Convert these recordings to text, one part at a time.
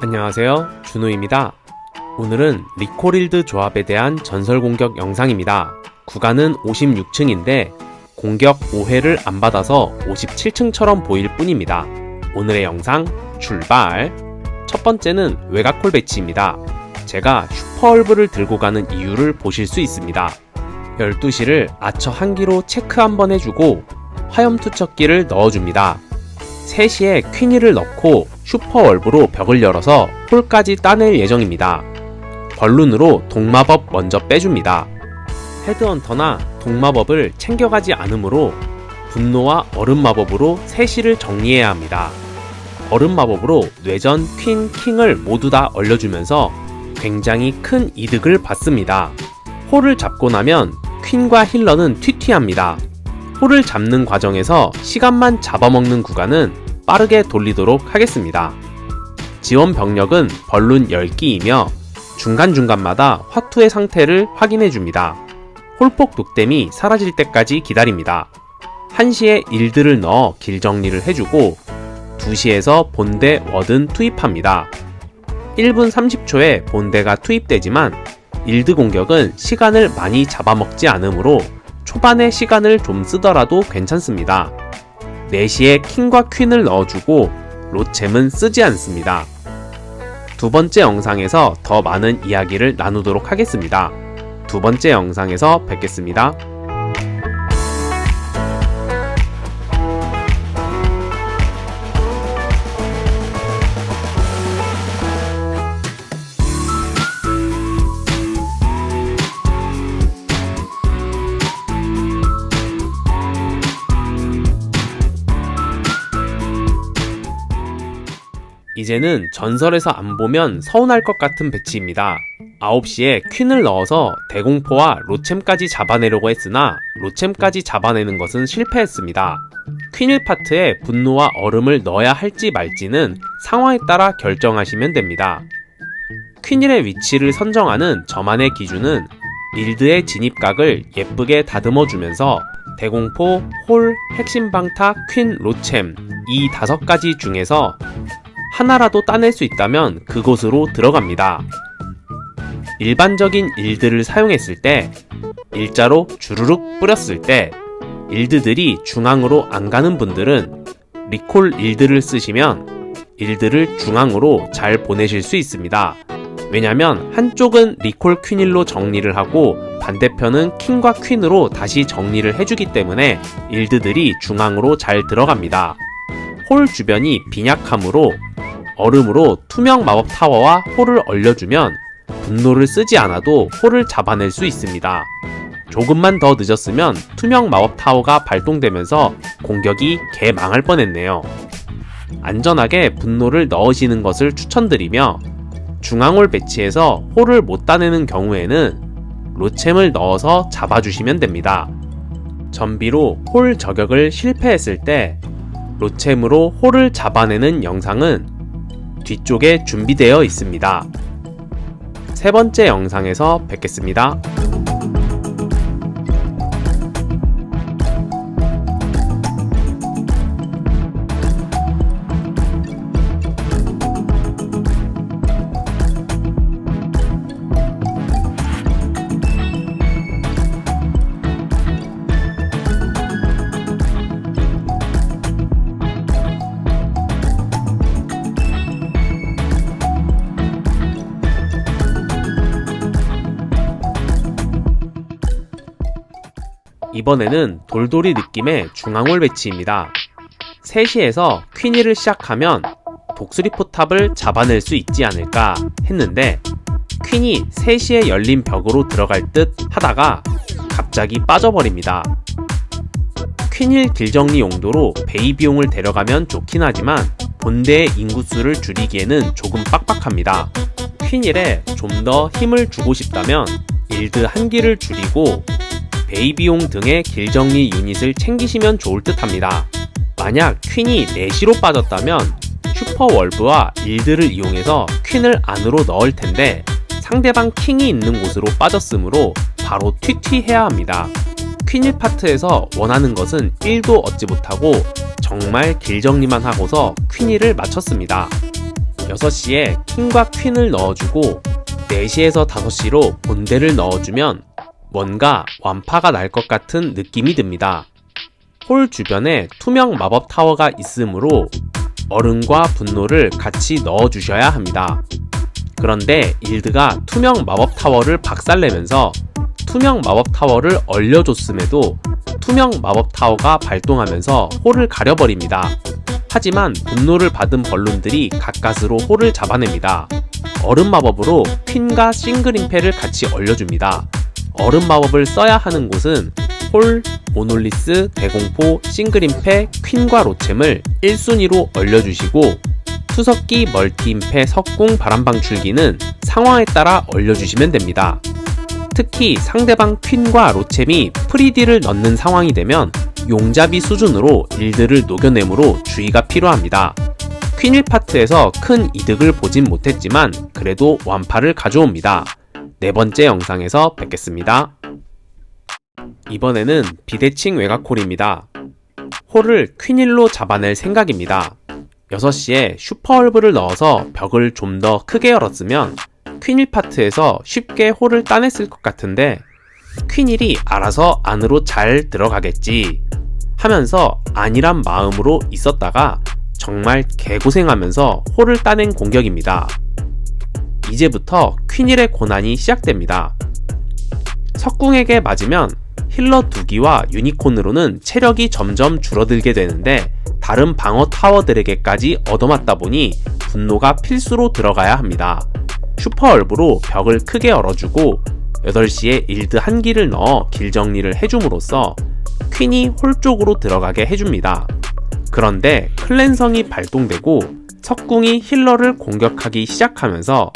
안녕하세요. 준우입니다. 오늘은 리코릴드 조합에 대한 전설 공격 영상입니다. 구간은 56층인데 공격 5회를 안 받아서 57층처럼 보일 뿐입니다. 오늘의 영상 출발! 첫 번째는 외곽콜 배치입니다. 제가 슈퍼얼브를 들고 가는 이유를 보실 수 있습니다. 12시를 아처 한기로 체크 한번 해주고 화염 투척기를 넣어줍니다. 3시에 퀸이를 넣고 슈퍼월브로 벽을 열어서 홀까지 따낼 예정입니다. 벌룬으로 동마법 먼저 빼줍니다. 헤드헌터나 동마법을 챙겨가지 않으므로 분노와 얼음 마법으로 3시를 정리해야 합니다. 얼음 마법으로 뇌전, 퀸, 킹을 모두 다 얼려주면서 굉장히 큰 이득을 받습니다. 홀을 잡고 나면 퀸과 힐러는 튀튀합니다. 홀을 잡는 과정에서 시간만 잡아먹는 구간은 빠르게 돌리도록 하겠습니다. 지원 병력은 벌룬 10기이며 중간중간마다 화투의 상태를 확인해 줍니다. 홀폭 독댐이 사라질 때까지 기다립니다. 1시에 일들을 넣어 길 정리를 해주고 2시에서 본대 워든 투입합니다. 1분 30초에 본대가 투입되지만 일드 공격은 시간을 많이 잡아먹지 않으므로 초반에 시간을 좀 쓰더라도 괜찮습니다. 4시에 킹과 퀸을 넣어주고 로챔은 쓰지 않습니다. 두 번째 영상에서 더 많은 이야기를 나누도록 하겠습니다. 두 번째 영상에서 뵙겠습니다. 이제는 전설에서 안 보면 서운할 것 같은 배치입니다. 9시에 퀸을 넣어서 대공포와 로챔까지 잡아내려고 했으나 로챔까지 잡아내는 것은 실패했습니다. 퀸일 파트에 분노와 얼음을 넣어야 할지 말지는 상황에 따라 결정하시면 됩니다. 퀸일의 위치를 선정하는 저만의 기준은 일드의 진입각을 예쁘게 다듬어 주면서 대공포, 홀, 핵심 방타, 퀸, 로챔 이 다섯 가지 중에서 하나라도 따낼 수 있다면 그곳으로 들어갑니다. 일반적인 일드를 사용했을 때, 일자로 주르륵 뿌렸을 때, 일드들이 중앙으로 안 가는 분들은 리콜 일드를 쓰시면 일드를 중앙으로 잘 보내실 수 있습니다. 왜냐면 한쪽은 리콜 퀸일로 정리를 하고 반대편은 킹과 퀸으로 다시 정리를 해주기 때문에 일드들이 중앙으로 잘 들어갑니다. 홀 주변이 빈약하므로 얼음으로 투명 마법 타워와 홀을 얼려주면 분노를 쓰지 않아도 홀을 잡아낼 수 있습니다. 조금만 더 늦었으면 투명 마법 타워가 발동되면서 공격이 개망할 뻔했네요. 안전하게 분노를 넣으시는 것을 추천드리며 중앙홀 배치에서 홀을 못 따내는 경우에는 로챔을 넣어서 잡아주시면 됩니다. 전비로 홀 저격을 실패했을 때 로챔으로 홀을 잡아내는 영상은 뒤쪽에 준비되어 있습니다. 세 번째 영상에서 뵙겠습니다. 이번에는 돌돌이 느낌의 중앙홀 배치입니다. 3시에서 퀸이를 시작하면 독수리 포탑을 잡아낼 수 있지 않을까 했는데 퀸이 3시에 열린 벽으로 들어갈 듯 하다가 갑자기 빠져버립니다. 퀸일 길정리 용도로 베이비용을 데려가면 좋긴 하지만 본대의 인구수를 줄이기에는 조금 빡빡합니다. 퀸일에 좀 더 힘을 주고 싶다면 일드 한기를 줄이고 베이비용 등의 길정리 유닛을 챙기시면 좋을 듯 합니다. 만약 퀸이 4시로 빠졌다면 슈퍼월브와 일드를 이용해서 퀸을 안으로 넣을 텐데 상대방 킹이 있는 곳으로 빠졌으므로 바로 튀튀해야 합니다. 퀸일 파트에서 원하는 것은 1도 얻지 못하고 정말 길정리만 하고서 퀸이를 맞췄습니다. 6시에 킹과 퀸을 넣어주고 4시에서 5시로 본대를 넣어주면 뭔가 완파가 날 것 같은 느낌이 듭니다. 홀 주변에 투명 마법 타워가 있으므로 얼음과 분노를 같이 넣어 주셔야 합니다. 그런데 일드가 투명 마법 타워를 박살내면서 투명 마법 타워를 얼려줬음에도 투명 마법 타워가 발동하면서 홀을 가려버립니다. 하지만 분노를 받은 벌룬들이 가까스로 홀을 잡아냅니다. 얼음 마법으로 퀸과 싱글임페를 같이 얼려줍니다. 얼음 마법을 써야 하는 곳은 홀, 모놀리스, 대공포, 싱글임페, 퀸과 로챔을 1순위로 얼려주시고 투석기, 멀티임페, 석궁, 바람방출기는 상황에 따라 얼려주시면 됩니다. 특히 상대방 퀸과 로챔이 프리디를 넣는 상황이 되면 용잡이 수준으로 일들을 녹여내므로 주의가 필요합니다. 퀸 1파트에서 큰 이득을 보진 못했지만 그래도 완파를 가져옵니다. 네 번째 영상에서 뵙겠습니다. 이번에는 비대칭 외곽홀입니다. 홀을 퀸1로 잡아낼 생각입니다. 6시에 슈퍼얼브를 넣어서 벽을 좀 더 크게 열었으면 퀸1 파트에서 쉽게 홀을 따냈을 것 같은데 퀸1이 알아서 안으로 잘 들어가겠지 하면서 아니란 마음으로 있었다가 정말 개고생하면서 홀을 따낸 공격입니다. 이제부터 퀸1의 고난이 시작됩니다. 석궁에게 맞으면 힐러 두기와 유니콘으로는 체력이 점점 줄어들게 되는데 다른 방어 타워들에게까지 얻어맞다 보니 분노가 필수로 들어가야 합니다. 슈퍼 얼브로 벽을 크게 열어주고 8시에 일드 한 기를 넣어 길 정리를 해줌으로써 퀸이 홀 쪽으로 들어가게 해줍니다. 그런데 클랜성이 발동되고 석궁이 힐러를 공격하기 시작하면서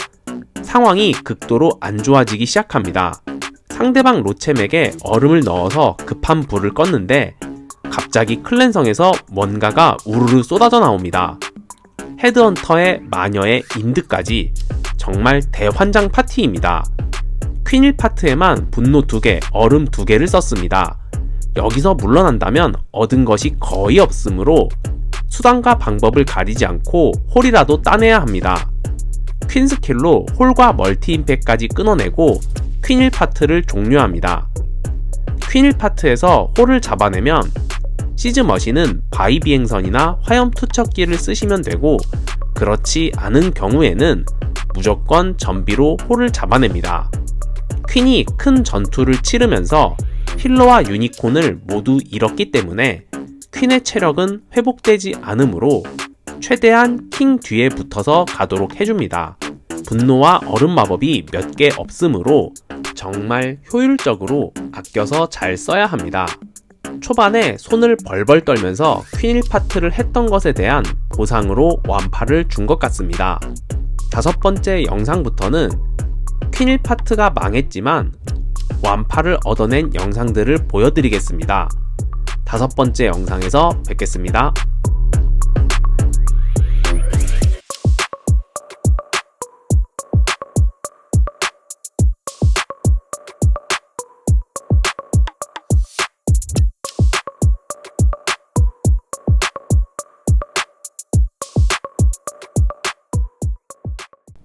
상황이 극도로 안 좋아지기 시작합니다. 상대방 로챔에게 얼음을 넣어서 급한 불을 껐는데 갑자기 클랜성에서 뭔가가 우르르 쏟아져 나옵니다. 헤드헌터의 마녀의 인드까지 정말 대환장 파티입니다. 퀸 1파트에만 분노 2개, 얼음 2개를 썼습니다. 여기서 물러난다면 얻은 것이 거의 없으므로 수단과 방법을 가리지 않고 홀이라도 따내야 합니다. 퀸 스킬로 홀과 멀티 임팩까지 끊어내고 퀸 1파트를 종료합니다. 퀸 1파트에서 홀을 잡아내면 시즈 머신은 바위 비행선이나 화염 투척기를 쓰시면 되고 그렇지 않은 경우에는 무조건 전비로 홀을 잡아냅니다. 퀸이 큰 전투를 치르면서 힐러와 유니콘을 모두 잃었기 때문에 퀸의 체력은 회복되지 않으므로 최대한 킹 뒤에 붙어서 가도록 해줍니다. 분노와 얼음 마법이 몇 개 없으므로 정말 효율적으로 아껴서 잘 써야 합니다. 초반에 손을 벌벌 떨면서 퀸 1파트를 했던 것에 대한 보상으로 완파를 준 것 같습니다. 다섯 번째 영상부터는 퀸 1파트가 망했지만 완파를 얻어낸 영상들을 보여드리겠습니다. 다섯 번째 영상에서 뵙겠습니다.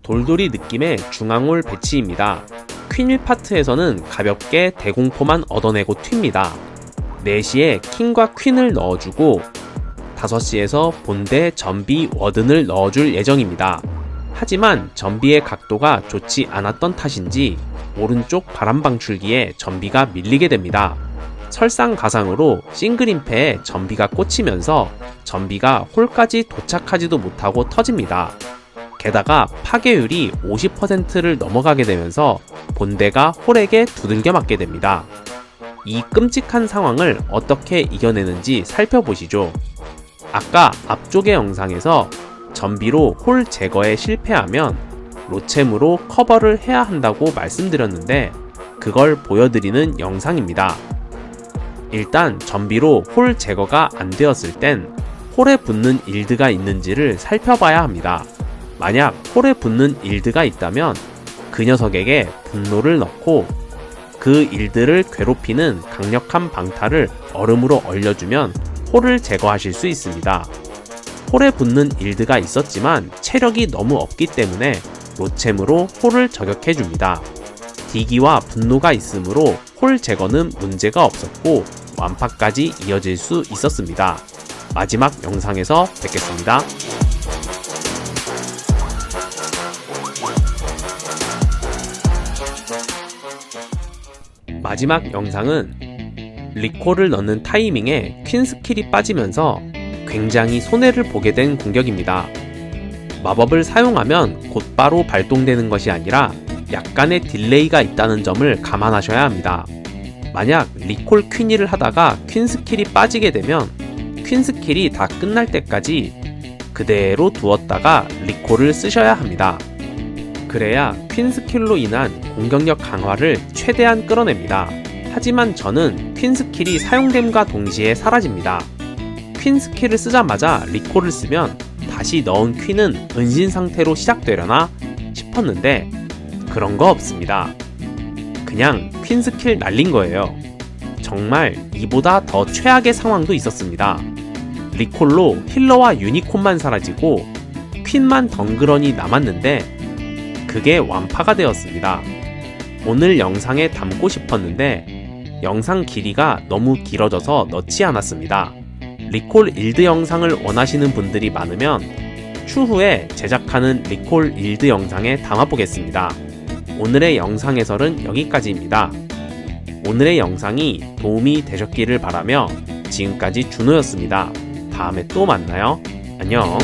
돌돌이 느낌의 중앙홀 배치입니다. 퀸 1파트에서는 가볍게 대공포만 얻어내고 튑니다. 4시에 킹과 퀸을 넣어주고 5시에서 본대 전비 워든을 넣어줄 예정입니다. 하지만 전비의 각도가 좋지 않았던 탓인지 오른쪽 바람방출기에 전비가 밀리게 됩니다. 설상가상으로 싱글임패에 전비가 꽂히면서 전비가 홀까지 도착하지도 못하고 터집니다. 게다가 파괴율이 50%를 넘어가게 되면서 본대가 홀에게 두들겨 맞게 됩니다. 이 끔찍한 상황을 어떻게 이겨내는지 살펴보시죠. 아까 앞쪽의 영상에서 전비로 홀 제거에 실패하면 로챔으로 커버를 해야 한다고 말씀드렸는데 그걸 보여드리는 영상입니다. 일단 전비로 홀 제거가 안 되었을 땐 홀에 붙는 일드가 있는지를 살펴봐야 합니다. 만약 홀에 붙는 일드가 있다면 그 녀석에게 분노를 넣고 그 일들을 괴롭히는 강력한 방타를 얼음으로 얼려주면 홀을 제거하실 수 있습니다. 홀에 붙는 일드가 있었지만 체력이 너무 없기 때문에 로챔으로 홀을 저격해줍니다. 디기와 분노가 있으므로 홀 제거는 문제가 없었고 완파까지 이어질 수 있었습니다. 마지막 영상에서 뵙겠습니다. 마지막 영상은 리콜을 넣는 타이밍에 퀸 스킬이 빠지면서 굉장히 손해를 보게 된 공격입니다. 마법을 사용하면 곧바로 발동되는 것이 아니라 약간의 딜레이가 있다는 점을 감안하셔야 합니다. 만약 리콜 퀸이를 하다가 퀸 스킬이 빠지게 되면 퀸 스킬이 다 끝날 때까지 그대로 두었다가 리콜을 쓰셔야 합니다. 그래야 퀸 스킬로 인한 공격력 강화를 최대한 끌어냅니다. 하지만 저는 퀸 스킬이 사용됨과 동시에 사라집니다. 퀸 스킬을 쓰자마자 리콜을 쓰면 다시 넣은 퀸은 은신 상태로 시작되려나 싶었는데 그런 거 없습니다. 그냥 퀸 스킬 날린 거예요. 정말 이보다 더 최악의 상황도 있었습니다. 리콜로 힐러와 유니콘만 사라지고 퀸만 덩그러니 남았는데 그게 완파가 되었습니다. 오늘 영상에 담고 싶었는데 영상 길이가 너무 길어져서 넣지 않았습니다. 리콜 일드 영상을 원하시는 분들이 많으면 추후에 제작하는 리콜 일드 영상에 담아보겠습니다. 오늘의 영상 해설은 여기까지입니다. 오늘의 영상이 도움이 되셨기를 바라며 지금까지 준호였습니다. 다음에 또 만나요. 안녕.